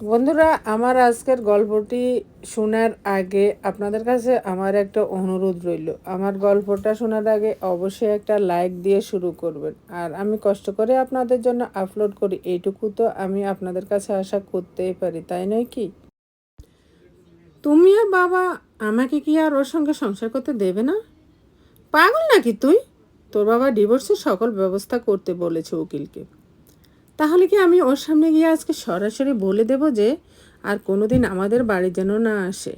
বন্ধুরা, আমার আজকের গল্পটি শোনার আগে আপনাদের কাছে আমার একটা অনুরোধ রইল। আমার গল্পটা শোনার আগে অবশ্যই একটা লাইক দিয়ে শুরু করবেন। আর আমি কষ্ট করে আপনাদের জন্য আপলোড করি, এইটুকু তো আমি আপনাদের কাছে আশা করতেই পারি, তাই নয় কি? তুমি আর বাবা আমাকে কি আর ওর সঙ্গে সংসার করতে দেবে না? পাগল নাকি তুই? তোর বাবা ডিভোর্সের সকল ব্যবস্থা করতে বলেছে উকিলকে। তাহলে কি আমি ওর সামনে গিয়ে আজকে সরাসরি বলে দেব যে আর কোনো দিন আমাদের বাড়ি যেন না আসে?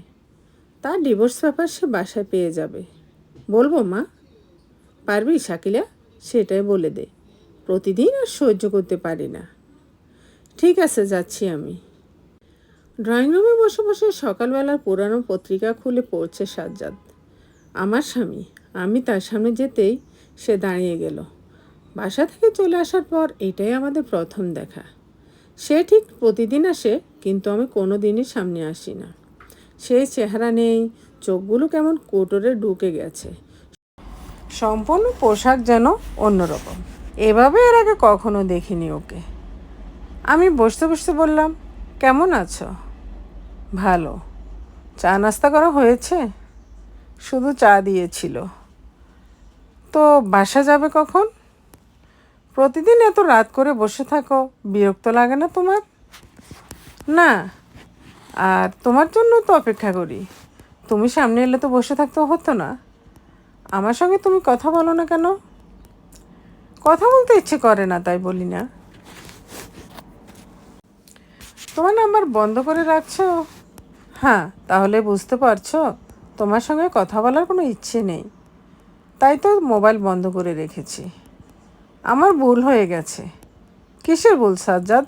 তার ডিভোর্স পেপার সে বাসায় পেয়ে যাবে। বলব মা। পারবি শাকিলা? সেটাই বলে দে। প্রতিদিন আর সহ্য করতে পারি না। ঠিক আছে, যাচ্ছি আমি। ড্রয়িং রুমে বসে বসে সকালবেলার পুরানো পত্রিকা খুলে পড়ছে সাজ্জাদ। আমার স্বামী, আমি তার সামনে যেতেই সে দাঁড়িয়ে গেল। বাসা থেকে চলে আসার পর এটাই আমাদের প্রথম দেখা। সে ঠিক প্রতিদিন আসে, কিন্তু আমি কোনো দিনই সামনে আসি না। সেই চেহারা নেই, চোখগুলো কেমন কোটরে ঢুকে গেছে। সম্পূর্ণ পোশাক যেন অন্যরকম। এভাবে এর আগে কখনো দেখিনি ওকে। আমি বসতে বসতে বললাম, কেমন আছো? ভালো। চা নাস্তা করা হয়েছে? শুধু চা দিয়েছিল। তো বাসা যাবে কখন? প্রতিদিন এত রাত করে বসে থাকো, বিরক্ত লাগে না তোমার? না, আর তোমার জন্য তো অপেক্ষা করি। তুমি সামনে এলে তো বসে থাকতে হতো না। আমার সঙ্গে তুমি কথা বলো না কেন? কথা বলতে ইচ্ছে করে না, তাই বলি না। তোমার নাম্বার বন্ধ করে রাখছো? হ্যাঁ তাহলে বুঝতে পারছ, তোমার সঙ্গে কথা বলার কোনো ইচ্ছে নেই। তাই তো মোবাইল বন্ধ করে রেখেছি। আমার ভুল হয়ে গেছে। কিসের ভুল, সাজ্জাদ?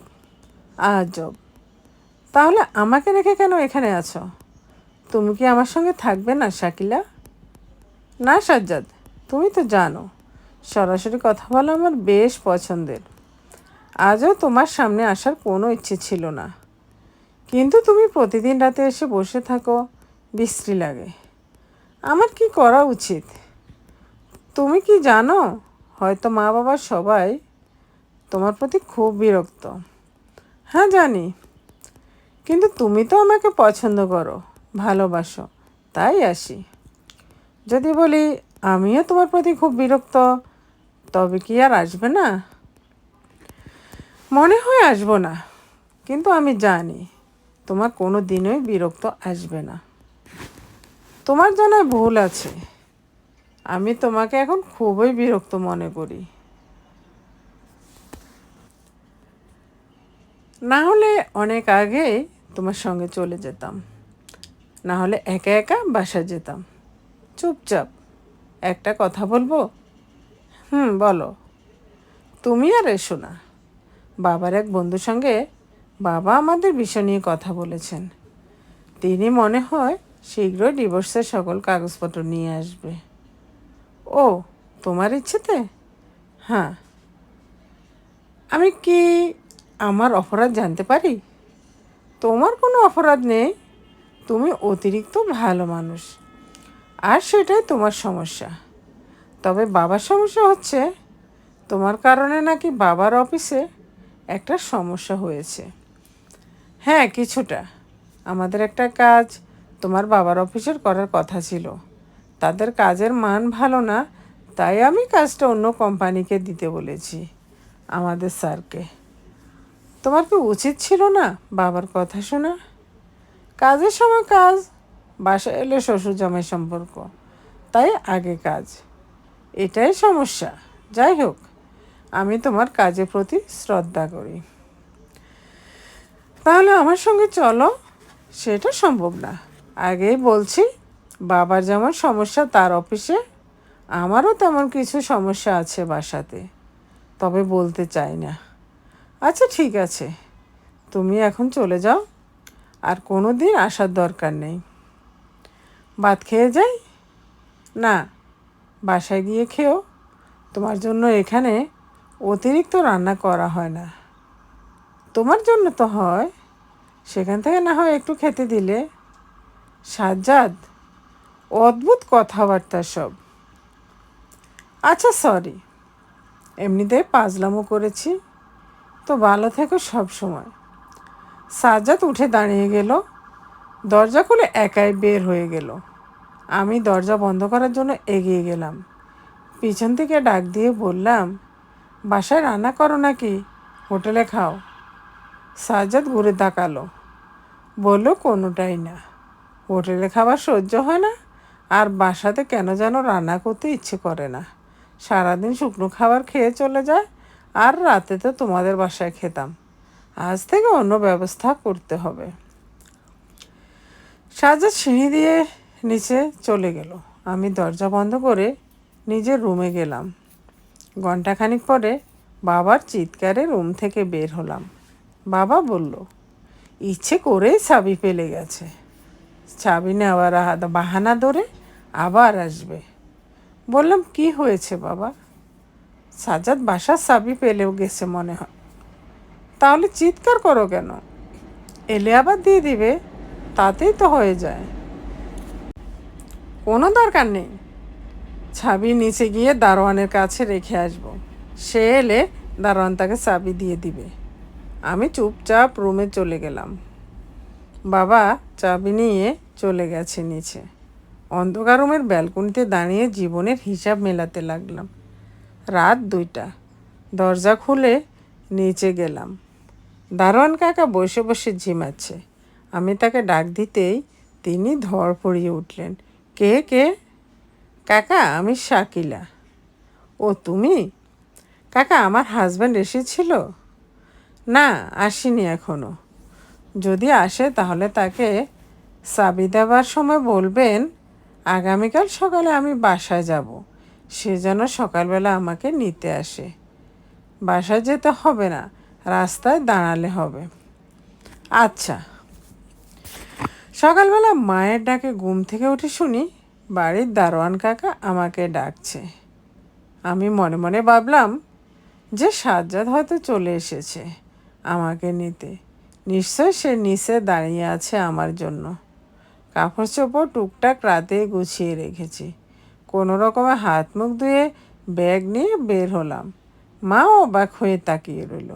আজব তাহলে আমাকে রেখে কেন এখানে আছো? তুমি কি আমার সঙ্গে থাকবে না, শাকিলা? না, সাজ্জাদ, তুমি তো জানো, সরাসরি কথা বলা আমার বেশ পছন্দের। আজও তোমার সামনে আসার কোনো ইচ্ছে ছিল না। কিন্তু তুমি প্রতিদিন রাতে এসে বসে থাকো, বিশ্রী লাগে। আমার কি করা উচিত? তুমি কি জানো? হয়তো মা বাবা সবাই তোমার প্রতি খুব বিরক্ত। হ্যাঁ জানি। কিন্তু তুমি তো আমাকে পছন্দ করো, ভালোবাসো, তাই আসি। যদি বলি, আমিও তোমার প্রতি খুব বিরক্ত, তবে কি আর আসবে না? মনে হয় আসব না, কিন্তু আমি জানি তোমার কোনো দিনই বিরক্ত আসবে না। তোমার জানায় ভুল আছে। আমি তোমাকে এখন খুবই বিরক্ত মনে করি। না হলে অনেক আগে তোমার সঙ্গে চলে যেতাম। না হলে একা একা বাসা যেতাম। চুপচাপ। একটা কথা বলব? হুম, বলো। তুমি আর এসো না। বাবার এক বন্ধুর সঙ্গে বাবা আমাদের বিষয় নিয়ে কথা বলেছেন। তিনি মনে হয় শীঘ্রই ডিভোর্সের সকল কাগজপত্র নিয়ে আসবে। ও, তোমার ইচ্ছেতে? হ্যাঁ। আমি কি আমার অপরাধ জানতে পারি? তোমার কোনো অপরাধ নেই? তুমি অতিরিক্ত ভালো মানুষ। আর সেটাই তোমার সমস্যা। তবে বাবার সমস্যা হচ্ছে, তোমার কারণে নাকি বাবার অফিসে একটা সমস্যা হয়েছে। হ্যাঁ কিছুটা। আমাদের একটা কাজ তোমার বাবার অফিসের করার কথা ছিল। তাদের কাজের মান ভালো না, তাই আমি কাজটা অন্য কোম্পানিকে দিতে বলেছি, আমাদের স্যারকে। তোমার কি উচিত ছিল না বাবার কথা শোনা? কাজের সময় কাজ, বাসায় এলে শ্বশুর জামাই সম্পর্ক, তাই আগে কাজ। এটাই সমস্যা। যাই হোক, আমি তোমার কাজের প্রতি শ্রদ্ধা করি। তাহলে আমার সঙ্গে চলো, সেটা সম্ভব না। আগেই বলছি বাবার যেমন সমস্যা, তার অফিসে আমারও তেমন কিছু সমস্যা আছে বাসাতে। তবে বলতে চাই না। আচ্ছা ঠিক আছে। তুমি এখন চলে যাও। আর কোনো দিন আসার দরকার নেই। ভাত খেয়ে যাই? না, বাসায় গিয়ে খেও। তোমার জন্য এখানে অতিরিক্ত রান্না করা হয় না। তোমার জন্য তো হয়। সেখান থেকে না হয় একটু খেতে দিলে। সাজ্জাদ অদ্ভুত কথাবার্তা সব। আচ্ছা সরি এমনিতে পাজলামও করেছি। তো ভালো থেকো সব সময় সাজ্জাদ উঠে দাঁড়িয়ে গেল। দরজা খুলে একাই বের হয়ে গেল। আমি দরজা বন্ধ করার জন্য এগিয়ে গেলাম। পিছন থেকে ডাক দিয়ে বললাম, বাসায় রান্না করো নাকি? হোটেলে খাও। সাজ্জাদ ঘুরে তাকালো। বলল, কোনোটাই না। হোটেলে খাবার সহ্য হয় না। আর বাসাতে কেন যেন রান্না করতে ইচ্ছে করে না। সারাদিন শুকনো খাবার খেয়ে চলে যায়, আর রাতে তো তোমাদের বাসায় খেতাম। আজ থেকে অন্য ব্যবস্থা করতে হবে। সাজ্জাদ সিঁড়ি দিয়ে নিচে চলে গেল। আমি দরজা বন্ধ করে নিজের রুমে গেলাম। ঘন্টাখানিক পরে বাবার চিৎকারে রুম থেকে বের হলাম। বাবা বলল, ইচ্ছে করেই চাবি পেলে গেছে। চাবি নেওয়ার বাহানা ধরে আবার আসবে। বললাম, কি হয়েছে বাবা? সাজাদ বাসার চাবি পেলেও গেছে মনে হয়। তাহলে চিৎকার করো কেন? এলে আবার দিয়ে দিবে, তাতেই তো হয়ে যায়। কোনো দরকার নেই। ছাবি নিচে গিয়ে দারোয়ানের কাছে রেখে আসব। সে এলে দারোয়ান তাকে চাবি দিয়ে দিবে। আমি চুপচাপ রুমে চলে গেলাম। বাবা চাবি নিয়ে চলে গেছে নিচে। অন্ধকার রুমের ব্যালকনিতে দাঁড়িয়ে জীবনের হিসাব মেলাতে লাগলাম। রাত দুইটা। দরজা খুলে নিচে গেলাম। দারোয়ান কাকা বসে বসে ঝিমাচ্ছে আমি তাকে ডাক দিতেই তিনি ধর পড়িয়ে উঠলেন। কে কে? কাকা, আমি শাকিলা। ও, তুমি? কাকা, আমার হাজব্যান্ড এসেছিল? না, আসেনি এখনও। যদি আসে তাহলে তাকে চাবি দেওয়ার সময় বলবেন আগামীকাল সকালে আমি বাসায় যাব। সে যেন সকালবেলা আমাকে নিতে আসে। বাসায় যেতে হবে না, রাস্তায় দাঁড়ালে হবে। আচ্ছা সকালবেলা মায়ের ডাকে ঘুম থেকে উঠে শুনি বাড়ির দারোয়ান কাকা আমাকে ডাকছে। আমি মনে মনে ভাবলাম যে সাজ্জাদ হয়তো চলে এসেছে আমাকে নিতে। নিশ্চয় সে নিচে দাঁড়িয়ে আছে আমার জন্য। কাপড় চোপড় টুকটাক রাতে গুছিয়ে রেখেছি। কোনো রকমে হাত মুখ ধুয়ে ব্যাগ নিয়ে বের হলাম। মা অবাক হয়ে তাকিয়ে রইল।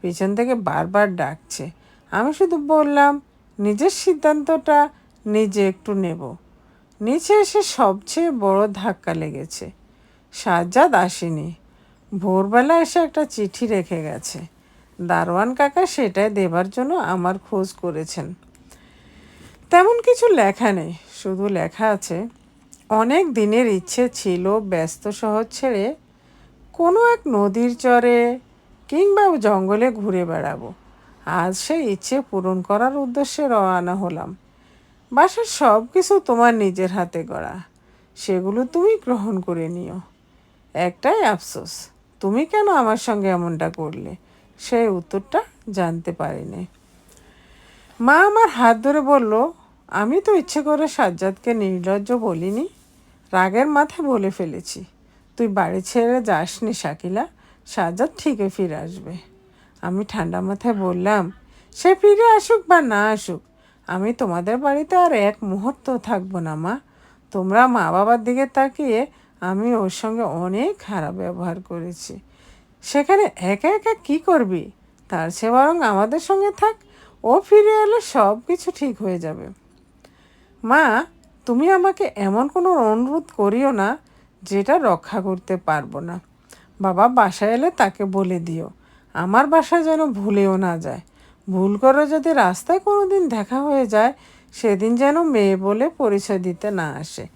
পিছন থেকে বারবার ডাকছে। আমি শুধু বললাম, নিজের সিদ্ধান্তটা নিজে একটু নেব। নিচে এসে সবচেয়ে বড় ধাক্কা লেগেছে। সাজ্জাদ আসেনি। ভোরবেলা এসে একটা চিঠি রেখে গেছে। দারোয়ান কাকা সেটাই দেবার জন্য আমার খোঁজ করেছেন। তেমন কিছু লেখা নেই, শুধু লেখা আছে, অনেক দিনের ইচ্ছে ছিল ব্যস্ত শহর ছেড়ে কোনো এক নদীর চরে কিংবা জঙ্গলে ঘুরে বেড়াবো। আজ সেই ইচ্ছে পূরণ করার উদ্দেশ্যে রওনা হলাম। বাসার সব কিছু তোমার নিজের হাতে গড়া, সেগুলো তুমি গ্রহণ করে নিও। একটাই আফসোস, তুমি কেন আমার সঙ্গে এমনটা করলে? সেই উত্তরটা জানতে পারিনি। মা আমার হাত ধরে বলল আমি তো ইচ্ছে করে সাজ্জাদকে নির্লজ্জ বলিনি। রাগের মাথায় বলে ফেলেছি। তুই বাড়ি ছেড়ে যাসনি, শাকিলা। সাজ্জাদ ঠিকই ফিরে আসবে। আমি ঠান্ডা মাথায় বললাম, সে ফিরে আসুক বা না আসুক, আমি তোমাদের বাড়িতে আর এক মুহূর্ত থাকব না, মা। তোমরা মা বাবার দিকে তাকিয়ে আমি ওর সঙ্গে অনেক খারাপ ব্যবহার করেছি। সেখানে একা একা কি করবি? তার সে বরং আমাদের সঙ্গে থাক, ও ফিরে এলে সব কিছু ঠিক হয়ে যাবে। মা, তুমি আমাকে এমন কোনো অনুরোধ করিও না যেটা রক্ষা করতে পারব না। বাবা বাসায় এলে তাকে বলে দিও। আমার বাসায় যেন ভুলেও না যায়। ভুল করে যদি রাস্তায় কোনো দিন দেখা হয়ে যায়, সেদিন যেন মেয়ে বলে পরিচয় দিতে না আসে।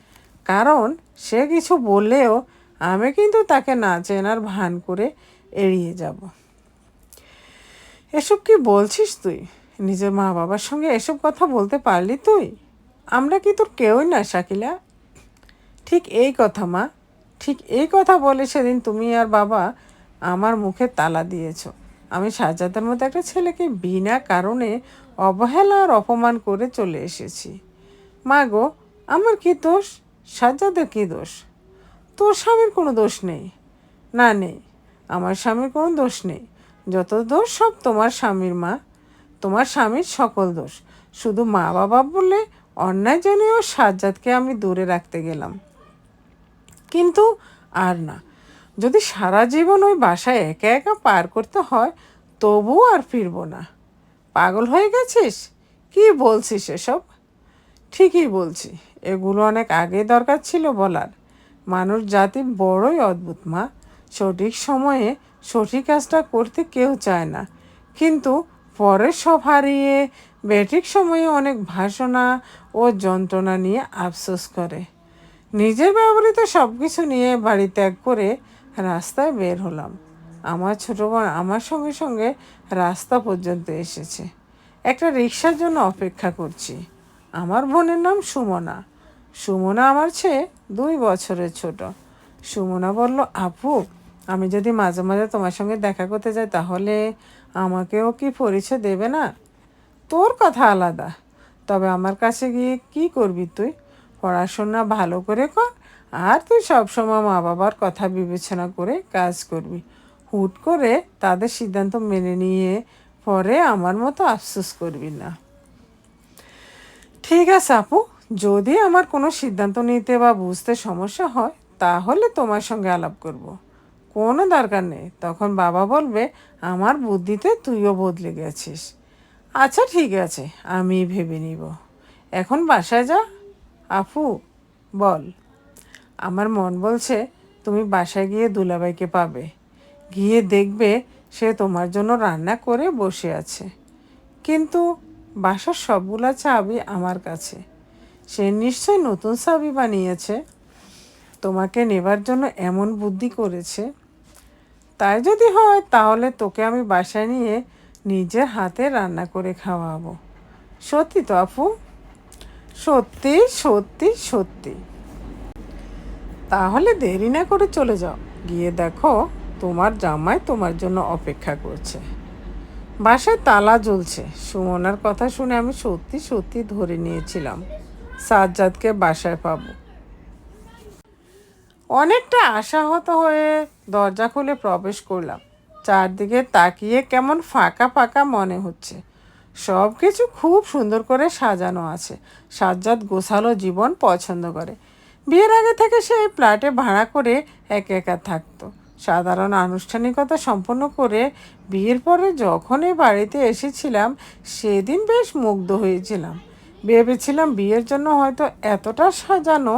কারণ সে কিছু বললেও আমি কিন্তু তাকে না চেনার ভান করে এড়িয়ে যাব। এসব কি বলছিস তুই? নিজের মা বাবার সঙ্গে এসব কথা বলতে পারলি তুই? আমরা কি তোর কেউই না, শাকিলা? ঠিক এই কথা, মা। ঠিক এই কথা বলে সেদিন তুমি আর বাবা আমার মুখে তালা দিয়েছ। আমি সাজ্জাদের মতো একটা ছেলেকে বিনা কারণে অবহেলা আর অপমান করে চলে এসেছি। মা গো, আমার কি দোষ? সাজ্জাদের কি দোষ? তোর স্বামীর কোনো দোষ নেই? না, নেই। আমার স্বামীর কোনো দোষ নেই। যত দোষ সব তোমার স্বামীর, মা। তোমার স্বামীর সকল দোষ। শুধু মা বাবা বললে অন্যায় জেনেও সাজ্জাদকে আমি দূরে রাখতে গেলাম। কিন্তু আর না, যদি সারা জীবন ওই বাসায় একা একা পার করতে হয়, তবুও আর ফিরবো না। পাগল হয়ে গেছিস? কি বলছিস এসব? ঠিকই বলছি, এগুলো অনেক আগে দরকার ছিল বলার। মানুষ জাতি বড়ই অদ্ভুত, মা। সঠিক সময়ে সঠিক কাজটা করতে কেউ চায় না। কিন্তু পরে সব হারিয়ে, বেঠিক সময়ে অনেক ভাষণা ও যন্ত্রণা নিয়ে আফসোস করে। নিজের ব্যবহৃত সব কিছু নিয়ে বাড়ি ত্যাগ করে রাস্তায় বের হলাম। আমার ছোটো বোন আমার সঙ্গে সঙ্গে রাস্তা পর্যন্ত এসেছে। একটা রিক্সার জন্য অপেক্ষা করছি। আমার বোনের নাম সুমনা। সুমনা আমার চেয়ে দুই বছরের ছোট। সুমনা বলল, আপু, আমি যদি মাঝে মাঝে তোমার সঙ্গে দেখা করতে যাই তাহলে আমাকেও কি পরিচয় দেবে না? তোর কথা আলাদা। তবে আমার কাছে গিয়ে কি করবি তুই? পড়াশোনা ভালো করে কর, আর তুই সবসময় মা বাবার কথা বিবেচনা করে কাজ করবি। হুট করে তাদের সিদ্ধান্ত মেনে নিয়ে পরে আমার মতো আফসোস করবি না। ঠিক আছে আপু, যদি আমার কোনো সিদ্ধান্ত নিতে বা বুঝতে সমস্যা হয়, তাহলে তোমার সঙ্গে আলাপ করব। কোনো দরকার নেই, তখন বাবা বলবে, আমার বুদ্ধিতে তুইও বদলে গেছিস। আচ্ছা ঠিক আছে, আমি ভেবে নিব। এখন বাসায় যা। আপু, বল। আমার মন বলছে তুমি বাসায় গিয়ে দুলাভাইকে পাবে। গিয়ে দেখবে সে তোমার জন্য রান্না করে বসে আছে। কিন্তু বাসার সবগুলা চাবি আমার কাছে। সে নিশ্চয় নতুন চাবি বানিয়েছে। তোমাকে নেবার জন্য এমন বুদ্ধি করেছে। তাই যদি হয়, তাহলে তোকে আমি বাসায় নিয়ে নিজের হাতে রান্না করে খাওয়াবো। সত্যি তো আপু? সত্যি সত্যি সত্যি। তাহলে দেরি না করে চলে যাও। গিয়ে দেখো তোমার জামাই তোমার জন্য অপেক্ষা করছে। বাসায় তালা জ্বলছে। সুমনার কথা শুনে আমি সত্যি সত্যি ধরে নিয়েছিলাম, সাজ্জাদকে বাসায় পাবো। অনেকটা আশাহত হয়ে দরজা খুলে প্রবেশ করলাম। চারদিকে তাকিয়ে কেমন ফাঁকা ফাঁকা মনে হচ্ছে। সব কিছু খুব সুন্দর করে সাজানো আছে। সাজ্জাদ গোছালো জীবন পছন্দ করে। বিয়ের আগে থেকে সে এই ফ্ল্যাটে ভাড়া করে একা একা থাকতো। সাধারণ আনুষ্ঠানিকতা সম্পন্ন করে বিয়ের পরে যখন এই বাড়িতে এসেছিলাম, সেদিন বেশ মুগ্ধ হয়েছিলাম। ভেবেছিলাম বিয়ের জন্য হয়তো এতটা সাজানো,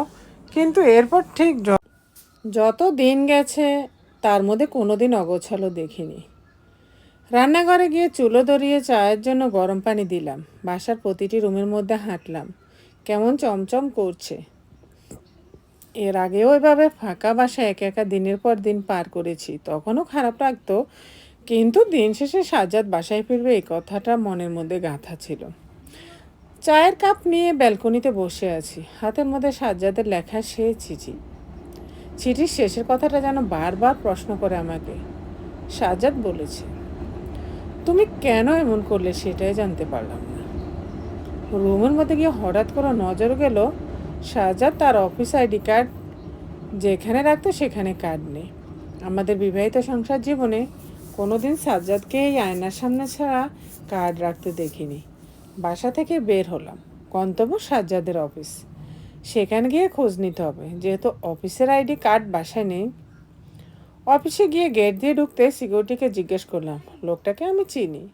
কিন্তু এরপর ঠিক যত দিন গেছে তার মধ্যে কোনো দিন অগোছালো দেখিনি। রান্নাঘরে গিয়ে চুলো ধরিয়ে চায়ের জন্য গরম পানি দিলাম। বাসার প্রতিটি রুমের মধ্যে হাঁটলাম। কেমন চমচম করছে। এর আগেও এভাবে ফাঁকা বাসা একা একা দিনের পর দিন পার করেছি। তখনও খারাপ লাগতো, কিন্তু দিন শেষে সাজ্জাদ বাসায় ফিরবে এই কথাটা মনের মধ্যে গাঁথা ছিল। চায়ের কাপ নিয়ে ব্যালকনিতে বসে আছি। হাতের মধ্যে সাজ্জাদের লেখা সে চিঠি। চিঠির শেষের কথাটা যেন বারবার প্রশ্ন করে আমাকে। সাজ্জাদ বলেছে, তুমি কেন এমন করলে সেটাই জানতে পারলাম না। রুমের মধ্যে গিয়ে হঠাৎ করে নজর গেল, সাজ্জাদ তার অফিস আইডি কার্ড যেখানে রাখতো সেখানে কার্ড নেই। আমাদের বিবাহিত সংসার জীবনে কোনোদিন সাজ্জাদকে এই আয়নার সামনে ছাড়া কার্ড রাখতে দেখিনি। বাসা থেকে বের হলাম। গন্তব্য সাজ্জাদের অফিস। সেখানে গিয়ে খোঁজ নিতে হবে। যেহেতু অফিসের আইডি কার্ড বাসায় নেই, অফিসে গিয়ে গেট দিয়ে ঢুকতে সিকিউরিটিকে জিজ্ঞেস করলাম, লোকটাকে আমি চিনি?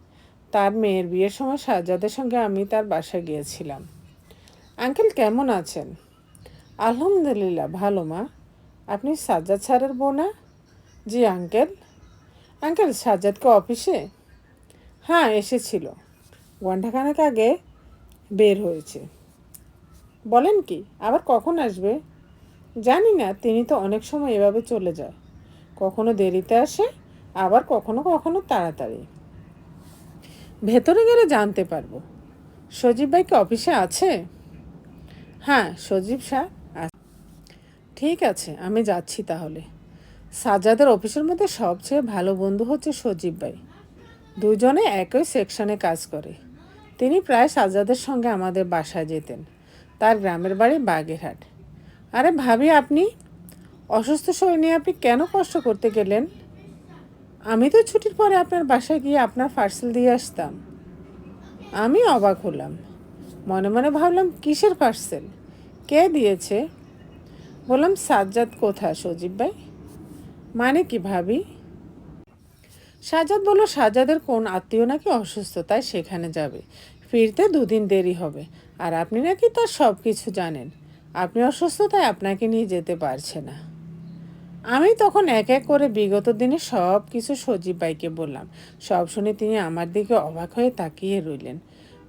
তার মেয়ের বিয়ের সময় সাজ্জাদের সঙ্গে আমি তার বাসায় গিয়েছিলাম। আঙ্কেল কেমন আছেন? আলহামদুলিল্লাহ, ভালো মা। আপনি সাজ্জাদ স্যারের বোনা জি আঙ্কেল। আঙ্কেল সাজ্জাদকে অফিসে? হ্যাঁ এসেছিল। ঘণ্টাখানেক আগে বের হয়েছে। বলেন কি, আবার কখন আসবে? জানি না, তিনি তো অনেক সময় এভাবে চলে যায়। কখনো দেরিতে আসে, আবার কখনো কখনো তাড়াতাড়ি। ভেতরে গেলে জানতে পারব। সজীব ভাই কি অফিসে আছে? হ্যাঁ সজীব শাহ। ঠিক আছে, আমি যাচ্ছি তাহলে। সাজ্জাদের অফিসের মধ্যে সবচেয়ে ভালো বন্ধু হচ্ছে সজীব ভাই। দুজনে একই সেকশনে কাজ করে। তিনি প্রায় সাজ্জাদের সঙ্গে আমাদের বাসায় যেতেন। তার গ্রামের বাড়ি বাগেরহাট। আরে ভাবি, আপনি অসুস্থ শরীর নিয়ে আপনি কেন কষ্ট করতে গেলেন? আমি তো ছুটির পরে আপনার বাসায় গিয়ে আপনার পার্সেল দিয়ে আসতাম। আমি অবাক হলাম। মনে মনে ভাবলাম, কিসের পার্সেল কে দিয়েছে? বললাম, সাজ্জাদ কোথা সজীব ভাই? মানে কি ভাবি? সাজাদ বলল সাজাদের কোন আত্মীয় নাকি অসুস্থ, তাই সেখানে যাবে। ফিরতে দুদিন দেরি হবে। আর আপনি নাকি তার সব কিছু জানেন। আপনি অসুস্থ তাই আপনাকে নিয়ে যেতে পারছে না। আমি তখন এক এক করে বিগত দিনে সব কিছু সজীব ভাইকে বললাম। সব শুনে তিনি আমার দিকে অবাক হয়ে তাকিয়ে রইলেন।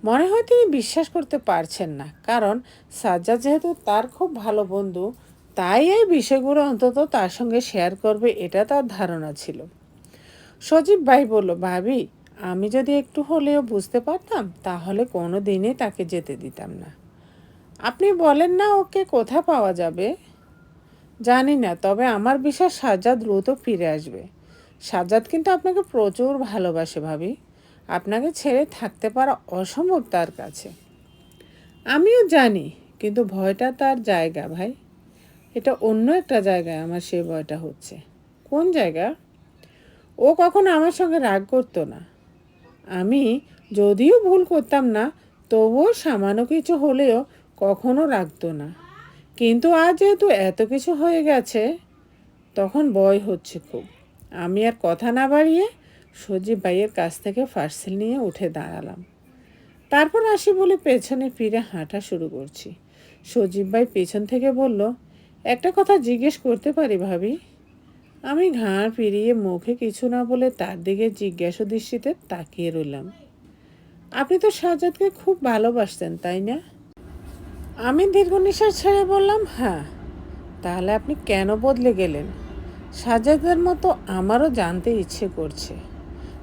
মনে হয় তিনি বিশ্বাস করতে পারছেন না, কারণ সাজ্জাদ যেহেতু তার খুব ভালো বন্ধু, তাই এই বিষয়গুলো অন্তত তার সঙ্গে শেয়ার করবে, এটা তার ধারণা ছিল। সজীব ভাই বলল, ভাবি আমি যদি একটু হলেও বুঝতে পারতাম, তাহলে কোনো দিনই তাকে যেতে দিতাম না। আপনি বলেন না ওকে কোথা পাওয়া যাবে? জানি না, তবে আমার বিশ্বাস সাজ্জাদ দ্রুত ফিরে আসবে। সাজ্জাদ কিন্তু আপনাকে প্রচুর ভালোবাসে ভাবি। আপনাকে ছেড়ে থাকতে পারা অসম্ভব তার কাছে। আমিও জানি, কিন্তু ভয়টা তার জায়গা ভাই। এটা অন্য একটা জায়গায় আমার সেই ভয়টা হচ্ছে। কোন জায়গা? ও কখনো আমার সঙ্গে রাগ করতো না। আমি যদিও ভুল করতাম না, তবুও সামান্য কিছু হলেও কখনো রাখতো না। কিন্তু আজ যেহেতু এত কিছু হয়ে গেছে, তখন ভয় হচ্ছে খুব। আমি আর কথা না বাড়িয়ে সজীব ভাইয়ের কাছ থেকে পার্সেল নিয়ে উঠে দাঁড়ালাম। তারপর আসি বলে পেছনে ফিরে হাঁটা শুরু করছি। সজীব ভাই পেছন থেকে বলল, একটা কথা জিজ্ঞেস করতে পারি ভাবি? আমি ঘাড় ফিরিয়ে মুখে কিছু না বলে তার দিকে জিজ্ঞাসা দৃষ্টিতে তাকিয়ে রইলাম। আপনি তো সাজাদকে খুব ভালোবাসতেন, তাই না? আমি দীর্ঘ নিঃশ্বাস ছেড়ে বললাম হ্যাঁ তাহলে আপনি কেন বদলে গেলেন? সাজাদের মতো আমারও জানতে ইচ্ছে করছে।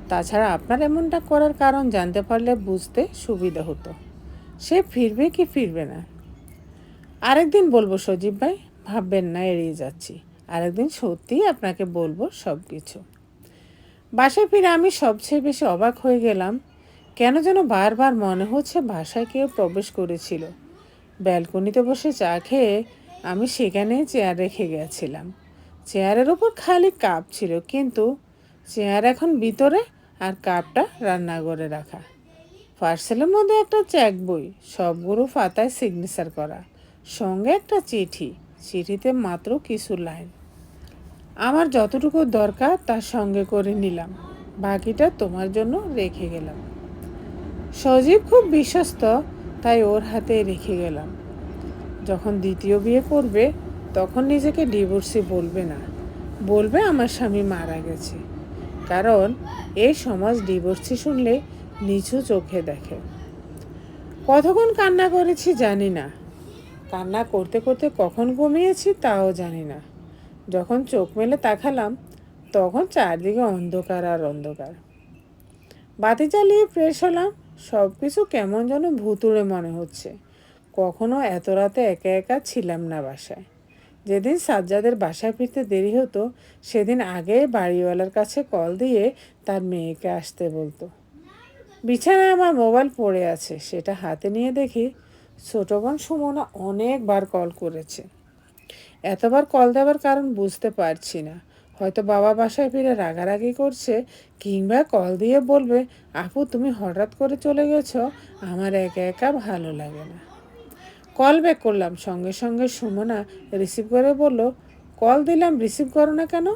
তাছাড়া আপনার এমনটা করার কারণ জানতে পারলে বুঝতে সুবিধা হতো। সে ফিরবে কি ফিরবে না? আরেকদিন বলব সজীব ভাই, ভাববেন না, এড়িয়ে যাচ্ছি। আরেকদিন সত্যিই আপনাকে বলব সব কিছু বাসায় ফিরে আমি সবচেয়ে বেশি অবাক হয়ে গেলাম, কেন যেন বারবার মনে হচ্ছে বাসায় কেউ প্রবেশ করেছিল। ব্যালকনিতে বসে চা খেয়ে আমি সেখানে চেয়ার রেখে গেছিলাম। চেয়ারের ওপর খালি কাপ ছিল, কিন্তু চেয়ার এখন ভিতরে আর কাপটা রান্নাঘরে রাখা। পার্সেলের মধ্যে একটা চেক বই, সবগুলো পাতায় সিগনেচার করা, সঙ্গে একটা চিঠি চিঠিতে মাত্র কিছু লাইন। আমার যতটুকু দরকার তার সঙ্গে করে নিলাম। বাকিটা তোমার জন্য রেখে গেলাম। সজীব খুব বিশ্বস্ত, তাই ওর হাতে রেখে গেলাম। যখন দ্বিতীয় বিয়ে করবে তখন নিজেকে ডিভোর্সি বলবে না। বলবে আমার স্বামী মারা গেছে। কারণ এই সমাজ ডিভোর্সি শুনলে নিচু চোখে দেখে। কতক্ষণ কান্না করেছি জানি না। কান্না করতে করতে কখন ঘুমিয়েছি তাও জানি না। যখন চোখ মেলে তাকালাম, তখন চারদিকে অন্ধকার আর অন্ধকার। বাতি জ্বালিয়ে ফ্রেশ হলাম সব কিছু কেমন যেন ভুতুড়ে মনে হচ্ছে। কখনো এত রাতে একা একা ছিলাম না বাসায়। যেদিন সাজ্জাদের বাসায় ফিরতে দেরি হতো, সেদিন আগে বাড়িওয়ালার কাছে কল দিয়ে তার মেয়েকে আসতে বলতো। বিছানায় আমার মোবাইল পড়ে আছে, সেটা হাতে নিয়ে দেখি ছোট বোন সুমনা অনেকবার কল করেছে। এতবার কল দেওয়ার কারণ বুঝতে পারছি না। হয়তো বাবা বাসায় ফিরে রাগারাগি করছে, কিংবা কল দিয়ে বলবে, আপু, তুমি হঠাৎ করে চলে গেছো, আমার একা একা ভালো লাগে না। কল ব্যাক করলাম। সঙ্গে সঙ্গে সুমনা রিসিভ করে বলল কল দিলাম রিসিভ করো না কেন?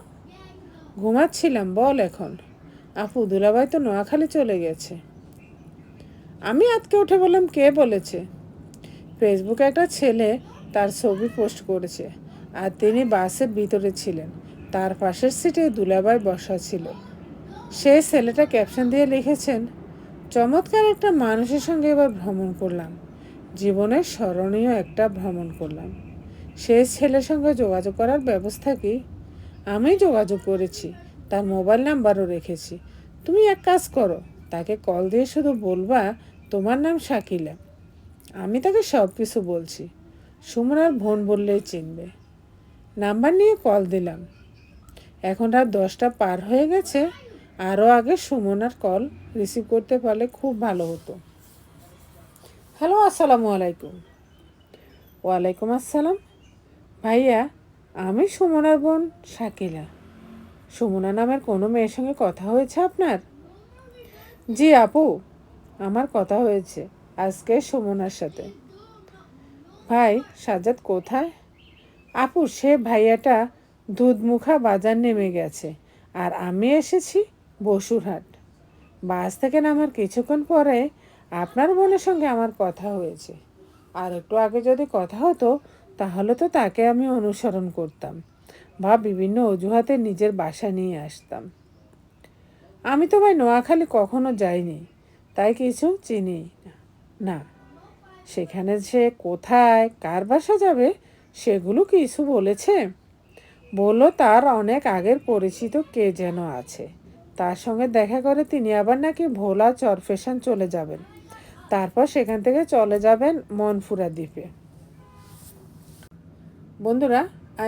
ঘুমাচ্ছিলাম, বল এখন। আপু, দুলাভাই তো নোয়াখালী চলে গেছে। আমি আজকে উঠে বললাম, কে বলেছে? ফেসবুকে একটা ছেলে তার ছবি পোস্ট করেছে আর তিনি বাসের ভিতরে ছিলেন। তার পাশের সিটে দুলাবাই বসা ছিল। সে ছেলেটা ক্যাপশন দিয়ে লিখেছেন, চমৎকার একটা মানুষের সঙ্গে এবার ভ্রমণ করলাম। জীবনের স্মরণীয় একটা ভ্রমণ করলাম। সেই ছেলের সঙ্গে যোগাযোগ করার ব্যবস্থা কি? আমি যোগাযোগ করেছি। তার মোবাইল নাম্বারও রেখেছি। তুমি এক কাজ করো, তাকে কল দিয়ে শুধু বলবা তোমার নাম শাকিলা। আমি তাকে সব কিছু বলছি। সুমনার বোন বললেই চিনবে। নাম্বার নিয়ে কল দিলাম। এখন রাত দশটা পার হয়ে গেছে। আরও আগে সুমনার কল রিসিভ করতে পারলে খুব ভালো হতো। হ্যালো, আসসালামু আলাইকুম। ওয়ালাইকুম আসসালাম। ভাইয়া, আমি সুমনার বোন শাকিলা। সুমনা নামের কোনো মেয়ের সঙ্গে কথা হয়েছে আপনার? জি আপু, আমার কথা হয়েছে। আজকে সুমনার সাথে। ভাই সাজাদ কোথায়? আপু, সে ভাইয়াটা দুধমুখা বাজার নেমে গেছে আর আমি এসেছি বসুরহাট। বাস থেকে নামার কিছুক্ষণ পরে আপনার বোনের সঙ্গে আমার কথা হয়েছে। আর একটু আগে যদি কথা হতো, তাহলে তো তাকে আমি অনুসরণ করতাম। বা বিভিন্ন অজুহাতে নিজের বাসা নিয়ে আসতাম। আমি তো ভাই নোয়াখালী কখনো যাইনি, তাই কিছু চিনি না। না, সেখানে সে কোথায় কার বাসা যাবে সেগুলো কিছু বলেছে। বলল, তার অনেক আগের পরিচিত কে যেন আছে। তার সঙ্গে দেখা করে তিনি আবার নাকি ভোলা চরফেশন চলে যাবেন। তারপর সেখান থেকে চলে যাবেন মনফুরা দ্বীপে। বন্ধুরা,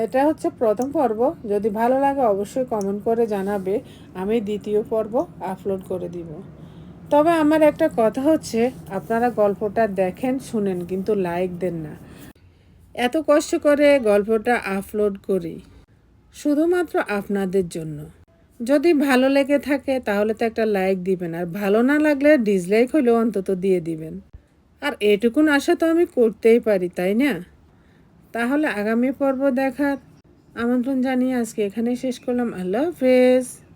এটা হচ্ছে প্রথম পর্ব। যদি ভালো লাগে, অবশ্যই কমেন্ট করে জানাবে। আমি দ্বিতীয় পর্ব আপলোড করে দিব। তবে আমার একটা কথা হচ্ছে, আপনারা গল্পটা দেখেন, শুনেন, কিন্তু লাইক দেন না। এত কষ্ট করে গল্পটা আপলোড করি, শুধুমাত্র আপনাদের জন্য। যদি ভালো লেগে থাকে, তাহলে তো একটা লাইক দিবেন, আর ভালো না লাগলে ডিসলাইক হলেও অন্তত দিয়ে দিবেন। আর এটুকুন আশা তো আমি করতেই পারি, তাই না? তাহলে আগামী পর্ব দেখার আমন্ত্রণ জানিয়ে আজকে এখানেই শেষ করলাম। আল্লাহ হাফেজ।